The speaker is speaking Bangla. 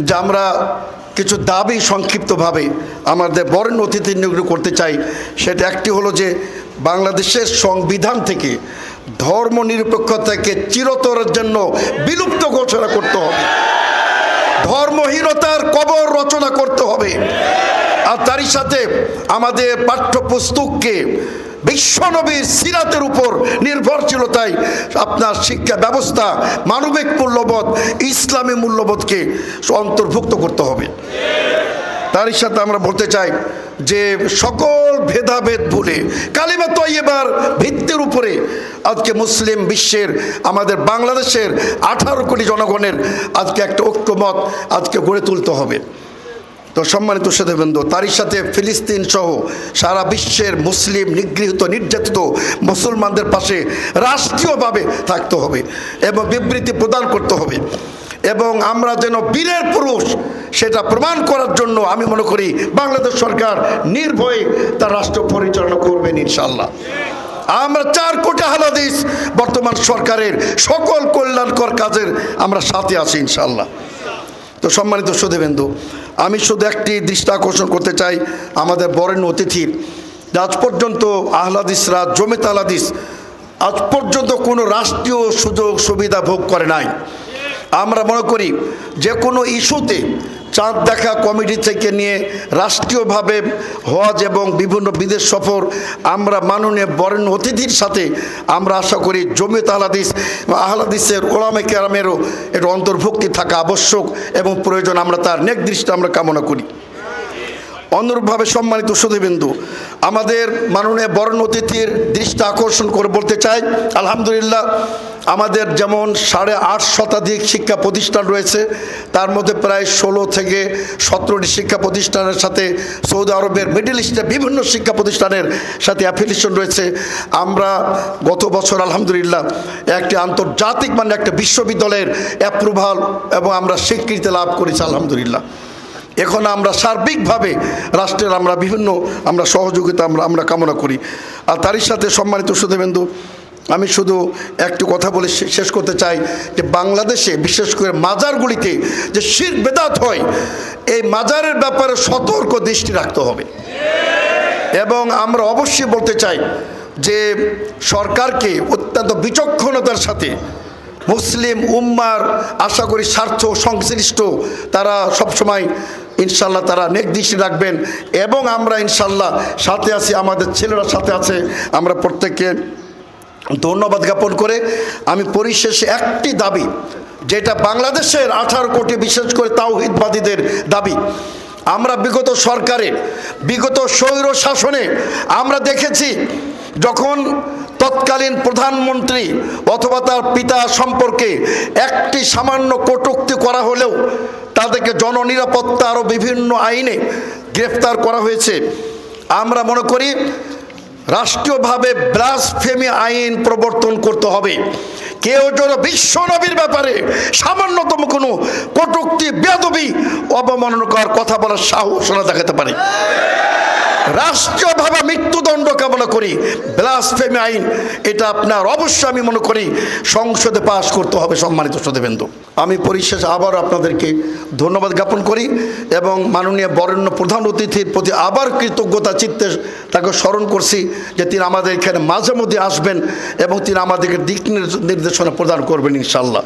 যে আমরা কিছু দাবি সংক্ষিপ্তভাবে আমাদের বরেণ্য অতিথি নিয়োগ করতে চাই। সেটা একটি হলো যে, বাংলাদেশের সংবিধান থেকে ধর্ম নিরপেক্ষতাকে চিরতরের জন্য বিলুপ্ত ঘোষণা করতে হবে। ধর্মহীনতার কবর রচনা করতে হবে। আর তারই সাথে আমাদের পাঠ্যপুস্তককে বিশ্বনবীর সিরাতের উপর নির্ভরশীলতায় আপনার শিক্ষা ব্যবস্থা, মানবিক মূল্যবোধ, ইসলামী মূল্যবোধকে অন্তর্ভুক্ত করতে হবে। তারই সাথে আমরা বলতে চাই যে সকল ভেদাভেদ ভুলে, কালিমা তৈবার ভিত্তির উপরে আজকে মুসলিম বিশ্বের, আমাদের বাংলাদেশের আঠারো কোটি জনগণের আজকে একটা ঐক্যমত আজকে গড়ে তুলতে হবে। তো সম্মানিত সুধীবৃন্দ তারই সাথে ফিলিস্তিন সহ সারা বিশ্বের মুসলিম, নিগৃহীত, নির্যাতিত মুসলমানদের পাশে রাষ্ট্রীয়ভাবে থাকতে হবে এবং বিবৃতি প্রদান করতে হবে। এবং আমরা যেন বীরের পুরুষ, সেটা প্রমাণ করার জন্য আমি মনে করি বাংলাদেশ সরকার নির্ভয়ে তার রাষ্ট্র পরিচালনা করবেন ইনশাল্লাহ আমরা চার কোটি হালাদিস বর্তমান সরকারের সকল কল্যাণকর কাজের আমরা সাথে আছি ইনশাল্লাহ তো সম্মানিত সুদেবেন্দু আমি শুধু একটি দৃষ্টি আকর্ষণ করতে চাই আমাদের বরেণ্য অতিথির। আজ পর্যন্ত আহ্লাদিসরা জমিত আহ্লাদিস, আজ পর্যন্ত কোনো রাষ্ট্রীয় সুযোগ সুবিধা ভোগ করে নাই। আমরা মনে করি যে কোনো ইস্যুতে চাঁদ দেখা কমিটি থেকে নিয়ে রাষ্ট্রীয়ভাবে হজ এবং বিভিন্ন বিদেশ সফর আমরা মাননীয় বরেণ্য অতিথির সাথে আমরা আশা করি জমিত আহলাদিস বা আহলাদিসের ওলামে কেরামেরও এটা অন্তর্ভুক্তি থাকা আবশ্যক এবং প্রয়োজন আমরা তার নেকদৃষ্ট আমরা কামনা করি। অনুরূপভাবে সম্মানিত সুধীবিন্দু, আমাদের মাননীয় বরণ অতিথির দৃষ্টি আকর্ষণ করে বলতে চাই, আলহামদুলিল্লাহ আমাদের যেমন সাড়ে আট শতাধিক শিক্ষা প্রতিষ্ঠান রয়েছে, তার মধ্যে প্রায় ষোলো থেকে সতেরোটি শিক্ষা প্রতিষ্ঠানের সাথে সৌদি আরবের, মিডল ইস্টের বিভিন্ন শিক্ষা প্রতিষ্ঠানের সাথে অ্যাফিলিয়েশন রয়েছে। আমরা গত বছর আলহামদুলিল্লাহ একটি আন্তর্জাতিক মানে একটা বিশ্ববিদ্যালয়ের অ্যাপ্রুভাল এবং আমরা স্বীকৃতি লাভ করেছি আলহামদুলিল্লাহ। এখন আমরা সার্বিকভাবে রাষ্ট্রের আমরা বিভিন্ন আমরা সহযোগিতা আমরা আমরা কামনা করি। আর তারই সাথে সম্মানিত সুধীবেন্দু আমি শুধু একটু কথা বলে শেষ করতে চাই যে বাংলাদেশে, বিশেষ করে মাজারগুলিতে যে শির বেদাত হয়, এই মাজারের ব্যাপারে সতর্ক দৃষ্টি রাখতে হবে। এবং আমরা অবশ্যই বলতে চাই যে সরকারকে অত্যন্ত বিচক্ষণতার সাথে মুসলিম উম্মার আশা করি স্বার্থ সংশ্লিষ্ট তারা সবসময় ইনশাল্লাহ তারা নেক দৃষ্টি রাখবেন এবং আমরা ইনশাল্লাহ সাথে আছি, আমাদের ছেলেরা সাথে আছে, আমরা প্রত্যেককে ধন্যবাদ জ্ঞাপন করে আমি পরিশেষে একটি দাবি, যেটা বাংলাদেশের আঠারো কোটি, বিশেষ করে তাওহিদবাদীদের দাবি। আমরা বিগত সরকারের, বিগত স্বৈর শাসনে আমরা দেখেছি, যখন তৎকালীন প্রধানমন্ত্রী অথবা তার পিতা সম্পর্কে একটি সামান্য কটুক্তি করা হলেও তাদেরকে জননিরাপত্তা আরও বিভিন্ন আইনে গ্রেফতার করা হয়েছে। আমরা মনে করি রাষ্ট্রীয়ভাবে ব্লাসফেমি আইন প্রবর্তন করতে হবে। কেউ যেন বিশ্বনবীর ব্যাপারে সামান্যতম কোনো কটুক্তি বেদবি অবমাননকার কথা বলার সাহস না দেখাতে পারে। রাষ্ট্রীয়ভাবে করি। ব্লাসফেমি আইন, এটা আপনার অবশ্যই আমি মনে করি সংসদে পাশ করতে হবে সম্মানিত সদেবেন্দ্র আমি পরিশেষ আবার আপনাদেরকে ধন্যবাদ জ্ঞাপন করি এবং মাননীয় বরেণ্য প্রধান অতিথির প্রতি আবার কৃতজ্ঞতা চিত্তে তাকে স্মরণ করছি যে তিনি আমাদের এখানে মাঝে মধ্যে আসবেন এবং তিনি আমাদেরকে দিক নির্দেশনা প্রদান করবেন ইনশাল্লাহ